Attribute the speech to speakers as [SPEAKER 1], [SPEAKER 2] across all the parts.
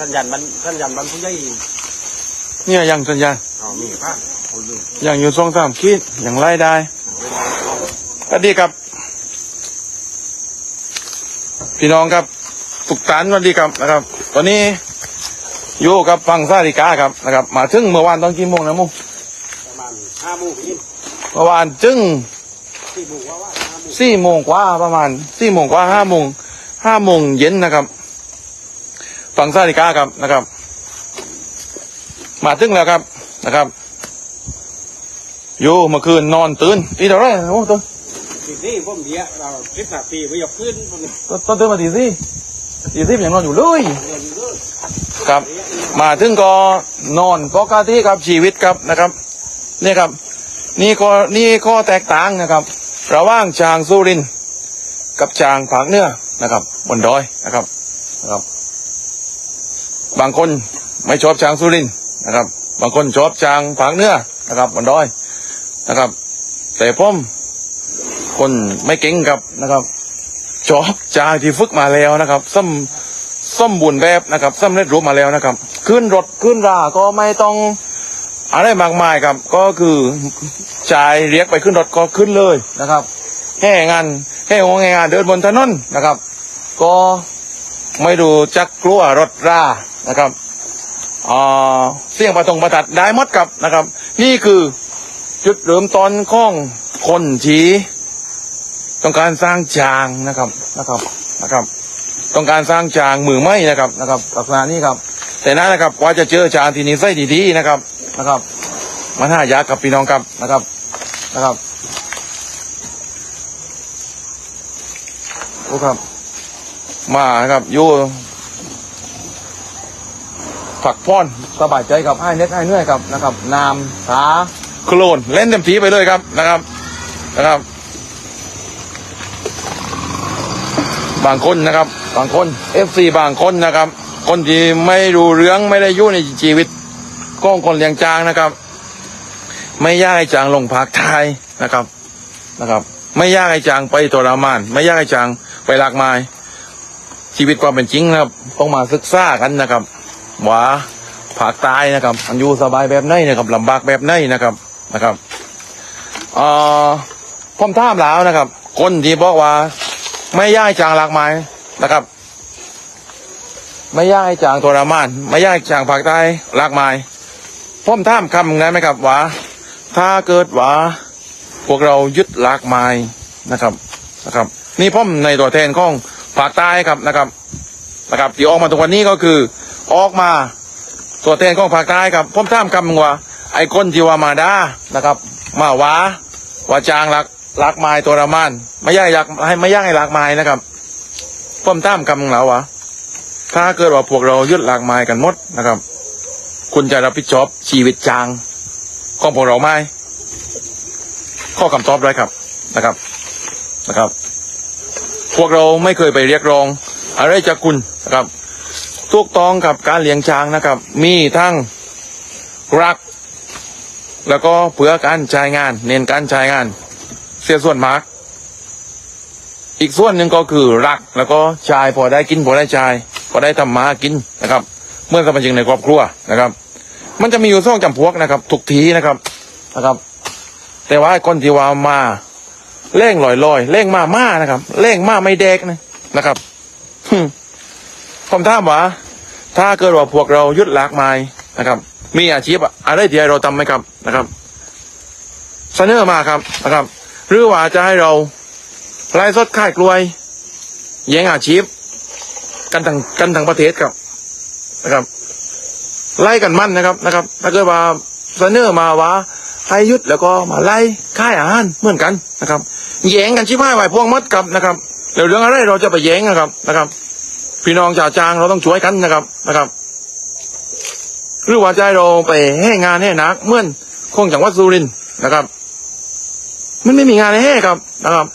[SPEAKER 1] สัญญาณมันสัญญาณมันผู้ใหญ่
[SPEAKER 2] เนี่ยยังสัญญาณ
[SPEAKER 1] อ๋อมีผ้าคนดู
[SPEAKER 2] ยังอยู่สองสามขีดยังไล่ได้สวัสดีครับ พี่น้องครับสุขสันต์สวัสดีครับนะครับ ตอนนี้อยู่กับฟังซาริกาครับนะครับ มาถึงเมื่อวานตอนกี่โมงนะมุ
[SPEAKER 1] ประมาณห้าโมงยิน
[SPEAKER 2] เมื่อวานจึง
[SPEAKER 1] สี่โมงว่าว่าห้าโมง
[SPEAKER 2] สี่โมงกว่าประมาณสี่โมงกว่าห้าโมงห้าโมงเย็นนะครับ ฟังซาริกาครับนะครับ มาถึงแล้วครับนะครับอยู่เมื่อคืนนอนตื่นตีเท่าไหรโอ้ตื่น
[SPEAKER 1] สิบนี่ผมเดียวเราคลิปหนาปีไปยกขึ้นผมเนี่ย
[SPEAKER 2] ต้นต้นตื่นมาตีสี่ตีสี่ยังนอนอยู่เลย
[SPEAKER 1] เดินอยู่ด้วย
[SPEAKER 2] ครับ มาถึงก็นอนปกติครับชีวิตครับนะครับนี่ครับ นี่ก็นี่ข้อแตกต่างนะครับ ระหว่างจางสุรินทร์กับจางผากเหนื้อนะครับ บนดอยนะครับนะครับ บางคนไม่ชอบจางสุรินนะครับ บางคนชอบจางผากเนื้อนะครับบนดอยนะครับ แต่ผมคนไม่เก่งครับนะครับชอบจางที่ฝึกมาแล้วนะครับซ้ำส้มบุญแบบนะครับส้มเล็ดรูปมาแล้วนะครับ ขึ้นรถขึ้นราก็ไม่ต้องอะไรมากมายครับ ก็คือจ่ายเรียกไปขึ้นรถก็ขึ้นเลยนะครับแห่งานแห่งงานเดินบนถนนนะครับ ก็ไม่ดูจักกลัวรถรา นะครับอ่าเสี่ยงประตงประตัดได้หมดครับนะครับ นี่คือจุดเริ่มต้นของคนที่ต้องการสร้างจางนะครับนะครับนะครับ ต้องการสร้างจางมือไม้นะครับนะครับลักษณะนี้ครับ แต่นั้นนะครับกว่าจะเจอจางที่นิสัยดีๆนะครับนะครับมันหายากกับพี่น้องครับนะครับนะครับโอ้ครับ มานะครับอยู่ ผักพ่อนสบายใจครับให้เน็ตให้เนื่อยครับนะครับน้ำขาโคลนเล่นเต็มที่ไปเลยครับนะครับนะครับ บางคนนะครับ บางคน FC บางคนนะครับ คนที่ไม่รู้เรื่องไม่ได้ยู่ในชีวิตก้องคนเลี้ยงจางนะครับ ไม่ยากให้จางลงพักทายนะครับนะครับ ไม่ยากให้จางไปทรมาน ไม่ยากให้จางไปหลากไม้ชีวิตความเป็นจริงนะครับต้องมาศึกษากันนะครับ ว่าผากตายนะครับมันอยู่สบายแบบไหนนะครับลำบากแบบไหนนะครับนะครับเอ่อผมถามแล้วนะครับ คนที่บอกว่า ไม่ย่ายจางหลากไม้นะครับ ไม่ย่ายจางทรมาน ไม่ย่ายจางผักใต้หลากไม้ผมถามคำหนึ่งไหมครับว่าถ้าเกิดว่าพวกเรายึดหลากไม้นะครับนะครับ นี่ผมในตัวแทนของภาคใต้ครับนะครับนะครับที่ออกมาตรงวันนี้ก็คือ ออกมา ตัวแทนของภาคใต้ครับผมถามคำงว่า ไอ้คนที่ว่ามาดานะครับ มาวาว่าจางหลักหลักไม้ตัวละมานไม่ย่ายหลักให้ไม่ย่างให้หลักไม้นะครับผมตามคำของเราวะถ้าเกิดว่าพวกเรายึดหลักไม้กันหมดนะครับ คุณจะรับผิดชอบชีวิตจางของพวกเราไหมข้อคำตอบเลยครับนะครับนะครับ พวกเราไม่เคยไปเรียกร้อง อะไรจากคุณนะครับ ถูกต้องกับการเลี้ยงช้างนะครับ มีทั้งรัก แล้วก็เพื่อการใช้งาน เน้นการใช้งาน เสียส่วนมาก อีกส่วนหนึ่งก็คือรักแล้วก็ชายพอได้กินพอได้ชายพอได้ทำมาหากินนะครับ เมื่อสมาชิกในครอบครัวนะครับ มันจะมีอยู่สองจำพวกนะครับทุกทีนะครับนะครับ แต่ว่าคนที่ว่ามาเล่งลอยลอยเล่งมามานะครับเล่งมาไม่แดกนะนะครับหึ ผมถามว่า ถ้าเกิดว่าพวกเรายึดหลักไม้นะครับ มีอาชีพอะไรที่ให้เราทำไหมครับนะครับเสนอมาครับนะครับ หรือว่าจะให้เราไล่สดขายกล้วย แย่งอาชีพ กันทั้งกันทั้งประเทศครับนะครับ ไล่กันมั่นนะครับนะครับ ถ้าเกิดว่าเสนอมาว่าให้ยุดแล้วก็มาไล่ค่ายอาหารเหมือนกันนะครับแย่งกันชิบหายไหวพวงมัดกับนะครับแล้วเรื่องอะไรเราจะไปแย่งนะครับนะครับ พี่น้องจ่าจางเราต้องช่วยกันนะครับนะครับ หรือว่าจะให้เราไปให้งานให้นักเมื่อนของจังหวัดสุรินทร์นะครับ มันไม่มีงานให้ครับนะครับ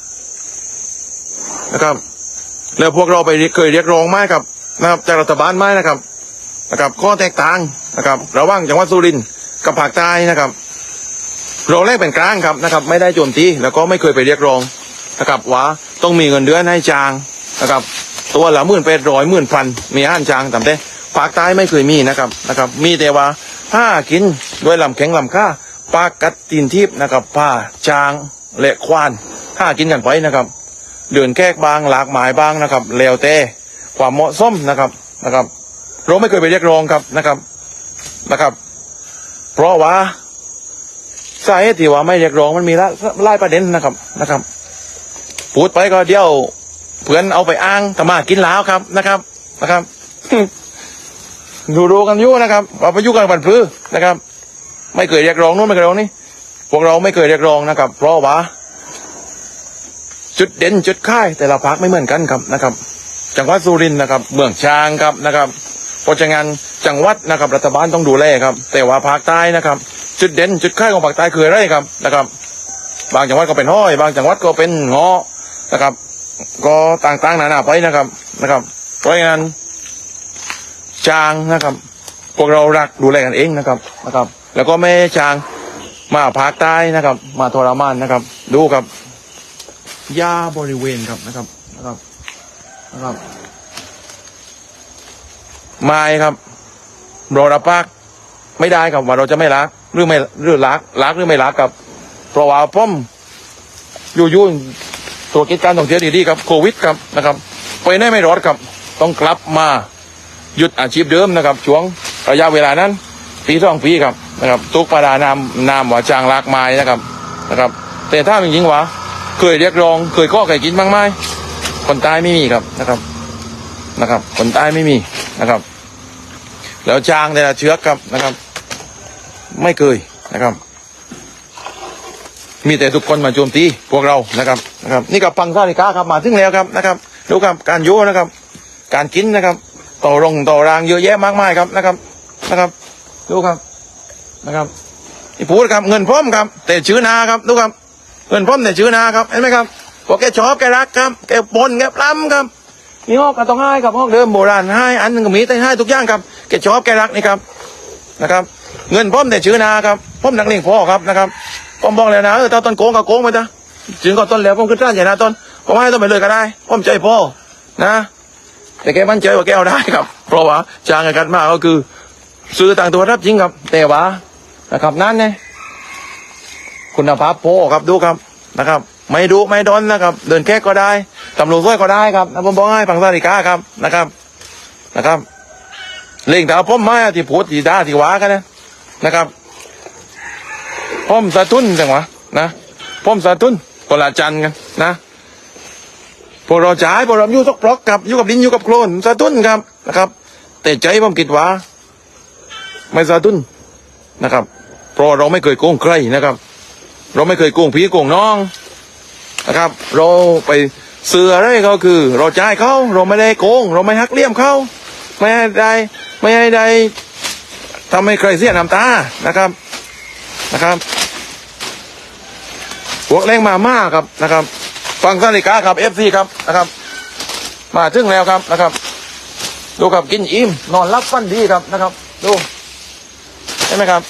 [SPEAKER 2] นะครับ แล้วพวกเราไปเคยเรียกร้องไหมครับนะครับจากรัฐบาลไหมนะครับ นะครับ ข้อแตกต่างนะครับ ระหว่างจังหวัดสุรินทร์กับภาคใต้นะครับ เราแรกเป็นกลางครับนะครับ ไม่ได้โจมตีแล้วก็ไม่เคยไปเรียกร้องนะครับว่าต้องมีเงินเดือนให้จางนะครับ ตัวละหมื่นแปดร้อยหมื่นพันมีอาหารจางแต่ภาคใต้ไม่เคยมีนะครับนะครับ มีแต่ว่าผ้ากินด้วยลำแข็งลำค่าปลากัดตีนทิพย์นะครับผ้าจางและควานผ้ากินกันไปนะครับเดินแขกบางหลากหมายบางนะครับแล้วแต่ความเหมาะสมนะครับนะครับเราไม่เคยไปเรียกร้องครับนะครับนะครับ เพราะว่าสาเหตุที่ว่าไม่เรียกร้องมันมีละหลายประเด็นนะครับนะครับพูดไปก็เดี๋ยว เพื่อนเอาไปอ้างธรรมากินแล้วครับนะครับนะครับดูดูกันอยู่นะครับว่าไปยุ่กันบันพื้นะครับ ไม่เคยเรียกร้องนู้นไม่เคยเรียกร้องนี่พวกเราไม่เคยเรียกร้องนะครับ เพราะว่าจุดเด่นจุดค่ายแต่ละภาคไม่เหมือนกันครับนะครับ จังหวัดสุรินทร์นะครับ เมืองช้างครับนะครับเพราะฉะนั้นจังหวัดนะครับ รัฐบาลต้องดูแลครับ แต่ว่าภาคใต้นะครับ จุดเด่นจุดค่ายของภาคใต้คืออะไรครับนะครับ บางจังหวัดก็เป็นห้อย บางจังหวัดก็เป็นงอนะครับ ก็ต่างๆนานาไปนะครับนะครับเพราะฉะนั้นจางนะครับ พวกเรารักดูแลกันเองนะครับนะครับ แล้วก็ไม่จางมาภาคใต้นะครับ มาทรมานนะครับ ดูครับหญ้าบริเวณครับนะครับนะครับนะครับไม้ครับเรารับปากไม่ได้ครับว่าเราจะไม่รักหรือไม่หรือรักรักหรือไม่รักครับเพราะว่าผมอยู่ยุ่น ตัวกิจการท่องเที่ยวดีๆครับโควิดครับนะครับไปได้ไม่รอดครับต้องกลับมาหยุดอาชีพเดิมนะครับ ช่วงระยะเวลานั้น ปีสองปีครับนะครับตุกปาดานามนามว่าจางลากไม้นะครับนะครับ แต่ถ้าจริงๆว่าเคยเรียกร้อง เคยข้อไก่กินบ้างไหมคนตายไม่มีครับนะครับนะครับ คนตายไม่มีนะครับ แล้วจางแต่ละเชือกครับนะครับ ไม่เคยนะครับ มีแต่ทุกคนมาโจมตีพวกเรานะครับนะครับ นี่กับพังซาลิกาครับมาถึงแล้วครับนะครับดูครับการโยนะครับ การกินนะครับต่อรงต่อรางเยอะแยะมากมายครับนะครับนะครับ ดูครับนะครับที่พูดครับเงินพร้อมครับ แต่ชื่อนาครับดูครับ เงินพร้อมแต่ชื่อนาครับเห็นไหมครับพวกแกชอบแกรักครับแกปนแกปล้ำครับมีห้องก็ต้องให้ครับห้องเดิมโบราณให้อันหนึงก็มีแต่ให้ทุกอย่างครับแกชอบแกรักนี่ครับนะครับ เงินพร้อมแต่ชื่อนาครับพร้อมนักเลงพ่อครับนะครับ ผมบอกแล้วนะเออตาต้นโกงก็โกงไปจ้ะถึงก็ต้นแล้วผมขึ้นร้านใหญ่นะต้นผมให้ต้นไปเลยก็ได้ผมใจพ่อนะ แต่แกมั่นใจว่าแกเอาได้ครับ เพราะว่าจ้างกันมากก็คือ ซื้อต่างตัวรับจริงครับ แต่ว่านะครับนั่นเนี่ยคุณภาพโพครับดูครับนะครับ ไม่ดูไม่ดนนะครับ เดินแค่ก็ได้ตำรวจช่วยก็ได้ครับนะผมบอกให้ฟังสาริกาครับนะครับนะครับ เล่งแต่เอาผมมาที่พูดที่ด่าที่ว่ากันนะนะครับ พ่อมสะทุนจังวะนะพ่อมสะทุนคนละจันกันนะพวกเราจ่ายพวกเราอยู่สักปลอกกับอยู่กับดินอยู่กับโคลนสะทุนครับนะครับ แต่ใจผมคิดว่า ไม่สะทุนนะครับ เพราะเราไม่เคยโกงใครนะครับ เราไม่เคยโกงพี่โกงน้องนะครับ เราไปเสืออะไรเขาคือ เราจ่ายเขาเราไม่ได้โกง เราไม่หักเลี่ยมเขาไม่ให้ได้ไม่ให้ได้ทำให้ใครเสียน้ำตานะครับนะครับ วกแรงมาม่าครับนะครับ ฟังสาริกาครับเอฟซีครับนะครับ มาถึงแล้วครับนะครับ ดูครับกินอิ่มนอนรับฟันดีครับนะครับ ดูใช่ไหมครับ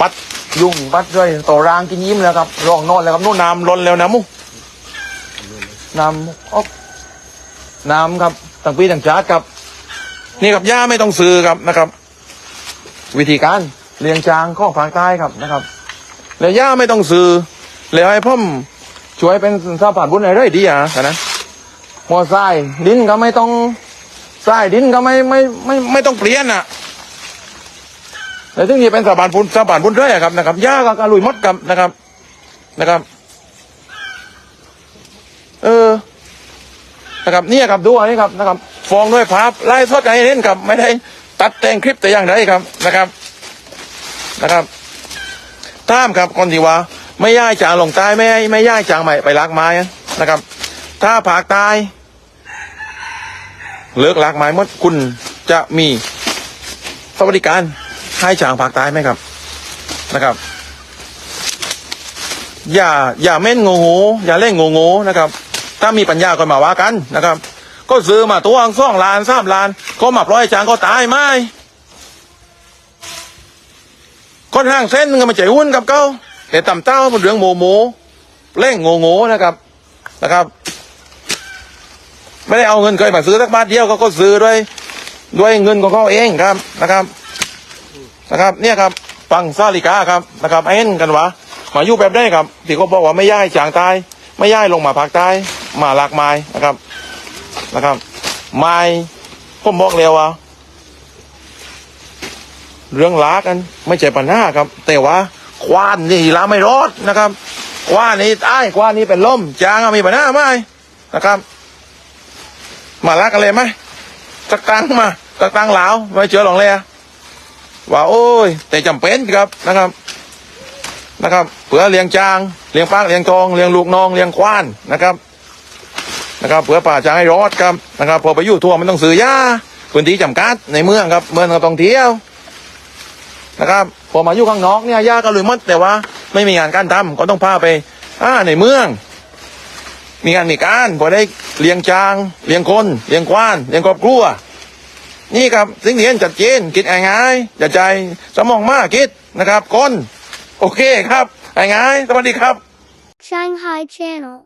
[SPEAKER 2] ปัดยุงปัดด้วยต่อรางกินยิ้มแล้วครับรองนอนแล้วครับนู่นน้ำล้นแล้วนะมุน้ำอ๊อบน้ำครับต่างปีต่างชาติครับ นี่ครับย่าไม่ต้องซื้อครับนะครับ วิธีการเลี้ยงช้างข้องภาคใต้ครับนะครับ แล้วย่าไม่ต้องซื้อแล้วให้พ่อมช่วยเป็นสาผ่านบุญอะไรดีอะนะหัวทรายดินก็ไม่ต้องทรายดินก็ไม่ไม่ไม่ไม่ต้องเปลี่ยนอะแล้วถึงจะเป็นสาผ่านบุญสาผ่านบุญเรื่อยครับนะครับย่าก็กระลุยมดกับนะครับนะครับ เออนะครับเนี่ยครับดูอันนี้ครับนะครับฟองด้วยภาพไล่ทอดกันให้เห็นครับ ไม่ได้ตัดแต่งคลิปแต่อย่างใดครับนะครับนะครับ ตามครับคนที่ว่า ไม่ย่ายจางลงใต้ไม่ไม่ย่ายจางไปไปลากไม้นะครับ ถ้าผากตายเลิกลากไม้หมดคุณจะมีสวัสดิการให้จางผากตายไหมครับนะครับ อย่าอย่าเม่นงงอย่าเล่นงงนะครับ ถ้ามีปัญญาก็มาว่ากันนะครับ ก็ซื้อมาตัวอังซ่องลานสามลาน ก็มาปล่อยจางก็ตายไหม คนห้างเส้นนึงก็มาใจหุ้นกับเขาแต่ต่ำเต้าเป็นเรื่องโมโมเล่งโงโงๆนะครับนะครับ ไม่ได้เอาเงินเคยมาซื้อสักบาทเดียวเขาก็ซื้อด้วย ด้วยเงินของเขาเองครับนะครับนะครับ เนี่ยครับฟังซาลิกาครับนะครับเอ็นกันวะมาอยู่แบบได้ครับที่เขาบอกว่าไม่ย่ายจางตายไม่ย่ายลงมาภาคใต้มาหลากไม้นะครับนะครับ ไม้ผมบอกเลยว่า เรื่องลากันไม่ใช่ปัญหาครับ แต่ว่าควานนี่ล้าไม่รอดนะครับควานนี่ตายควานนี่เป็นล่มจางมีปัญหาไหมนะครับ มาลากันเลยไหมตักตังมาตักตังเหลาวไม่เจอหลงเลยอะว่าโอ้ย แต่จำเป็นครับนะครับนะครับเผื่อเลี้ยงจางเลี้ยงปากเลี้ยงทองเลี้ยงลูกน้องเลี้ยงควานนะครับนะครับเผื่อป่าจางให้รอดครับนะครับพอไปอยู่ทั่วมันต้องซื้อยาพื้นที่จำกัดในเมืองครับเมืองก็ต้องเที่ยว นะครับพอมาอยู่ข้างนอกเนี่ยยากก็เลยหมดแต่ว่าไม่มีงานการทำก็ต้องพาไปอ่าในเมือง มีงานมีการพอได้เลี้ยงจางเลี้ยงคนเลี้ยงควานเลี้ยงครอบครัวนี่ครับสิ่งที่เห็นจัดเจนคิดง่ายๆจัดใจสมองมากคิดนะครับคนโอเคครับง่ายๆสวัสดีครับ
[SPEAKER 3] Shanghai Channel